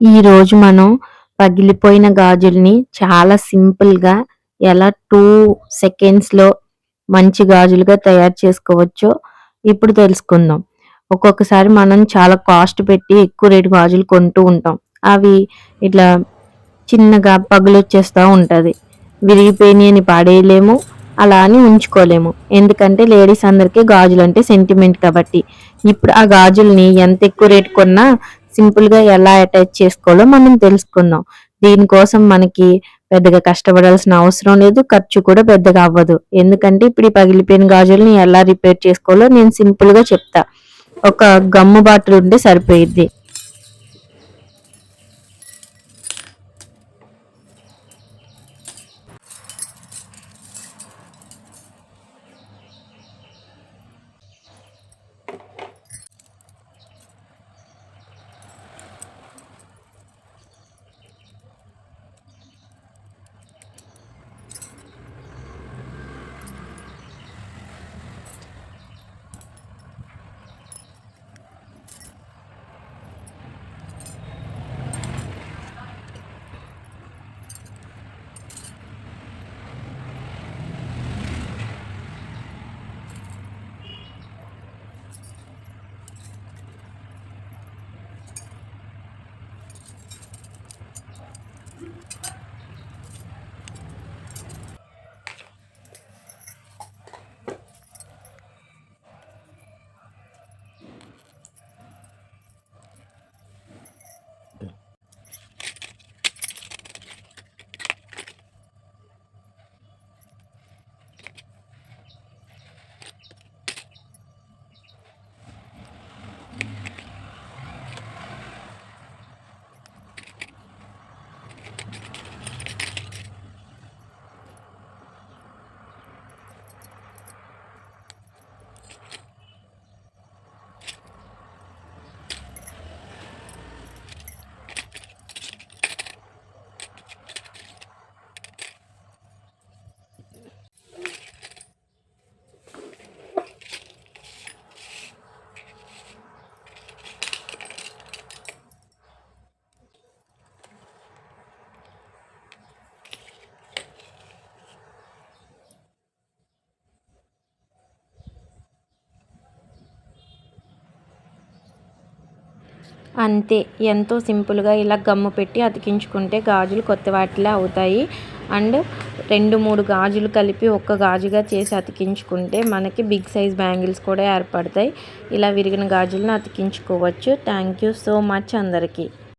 ఈరోజు మనం పగిలిపోయిన గాజుల్ని చాలా సింపుల్గా ఎలా టూ సెకండ్స్లో మంచి గాజులుగా తయారు చేసుకోవచ్చో ఇప్పుడు తెలుసుకుందాం. ఒక్కొక్కసారి మనం చాలా కాస్ట్ పెట్టి ఎక్కువ రేటు గాజులు కొంటూ ఉంటాం. అవి ఇట్లా చిన్నగా పగులొచ్చేస్తూ ఉంటుంది. విరిగిపోయినాయి అని పాడేయలేము అలా అని ఉంచుకోలేము. ఎందుకంటే లేడీస్ అందరికీ గాజులు అంటే సెంటిమెంట్ కాబట్టి. ఇప్పుడు ఆ గాజుల్ని ఎంత ఎక్కువ రేటు కొన్నా సింపుల్గా ఎలా అటాచ్ చేసుకోవాలో మనం తెలుసుకుందాం దీనికోసం మనకి పెద్దగా కష్టపడాల్సిన అవసరం లేదు ఖర్చు కూడా పెద్దగా అవ్వదు. ఎందుకంటే ఇప్పుడు ఈ పగిలిపోయిన గాజుల్ని ఎలా రిపేర్ చేసుకోవాలో నేను సింపుల్గా చెప్తా. ఒక గమ్ము బాటిల్ ఉంటే సరిపోయిద్ది. అంతే. ఎంతో సింపుల్గా ఇలా గమ్ము పెట్టి అతికించుకుంటే గాజులు కొత్త వాటిలా అవుతాయి. అండ్ రెండు మూడు గాజులు కలిపి ఒక్క గాజుగా చేసి అతికించుకుంటే మనకి బిగ్ సైజ్ బ్యాంగిల్స్ కూడా ఏర్పడతాయి. ఇలా విరిగిన గాజులను అతికించుకోవచ్చు. థ్యాంక్ యూ సో మచ్ అందరికీ.